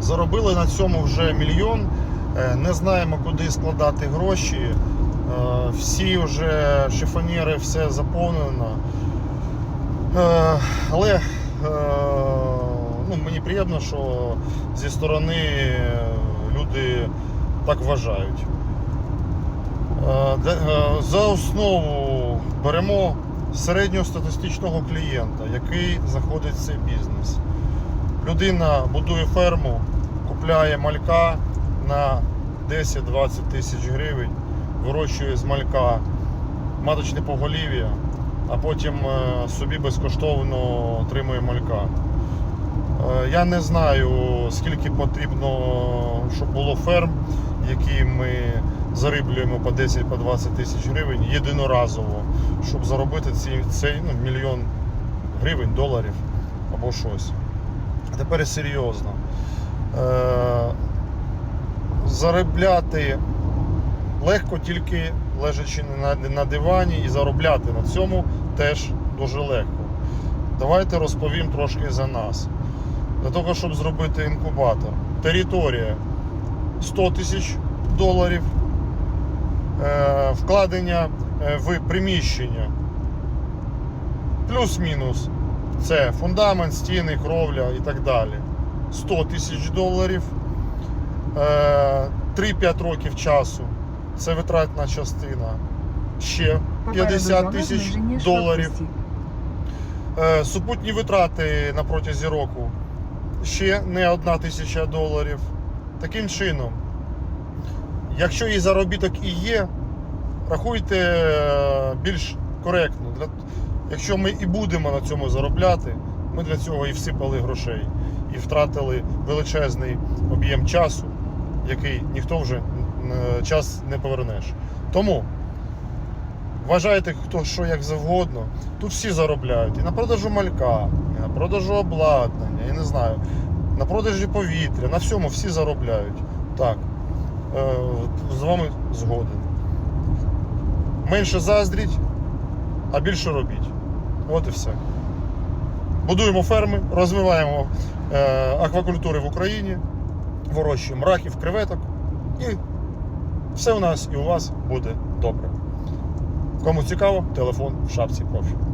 Заробили на цьому вже мільйон. Е, Не знаємо, куди складати гроші. Е, Всі вже шифонєри, все заповнено. Е, Але ну, мені приємно, що зі сторони люди так вважають. За основу беремо середньостатистичного клієнта, який заходить в цей бізнес. Людина будує ферму, купляє малька на 10-20 тисяч гривень, вирощує з малька маточне поголів'я, а потім е, собі безкоштовно отримує малька. Е, Я не знаю, скільки потрібно, щоб було ферм, які ми зариблюємо по 10-20 тисяч гривень єдиноразово, щоб заробити ці, цей ну, мільйон гривень, доларів або щось. А тепер серйозно. Е, заробляти легко тільки лежачи на, дивані і заробляти на цьому теж дуже легко. Давайте розповім трошки за нас. Для того, щоб зробити інкубатор. Територія 100 тисяч доларів. Е, вкладення е, в приміщення. Плюс-мінус. Це фундамент, стіни, кровля і так далі. 100 тисяч доларів. Е, 3-5 років часу. Це витратна частина. Ще 50 тисяч доларів. Е, Супутні витрати на протязі року ще не одна тисяча доларів. Таким чином, якщо і заробіток і є, рахуйте е, більш коректно. Якщо ми і будемо на цьому заробляти, ми для цього і всипали грошей, і втратили величезний об'єм часу, який ніхто вже е, час не повернеш. Тому вважайте, хто що як завгодно. Тут всі заробляють. І на продажу малька, і на продажу обладнання, я не знаю, на продажі повітря, на всьому всі заробляють. Так. Е, з вами згоден. Менше заздріть, а більше робіть. От і все. Будуємо ферми, розвиваємо е, аквакультури в Україні, вирощуємо раків, креветок. І все у нас і у вас буде добре. Кому цікаво, телефон в шапці профілю.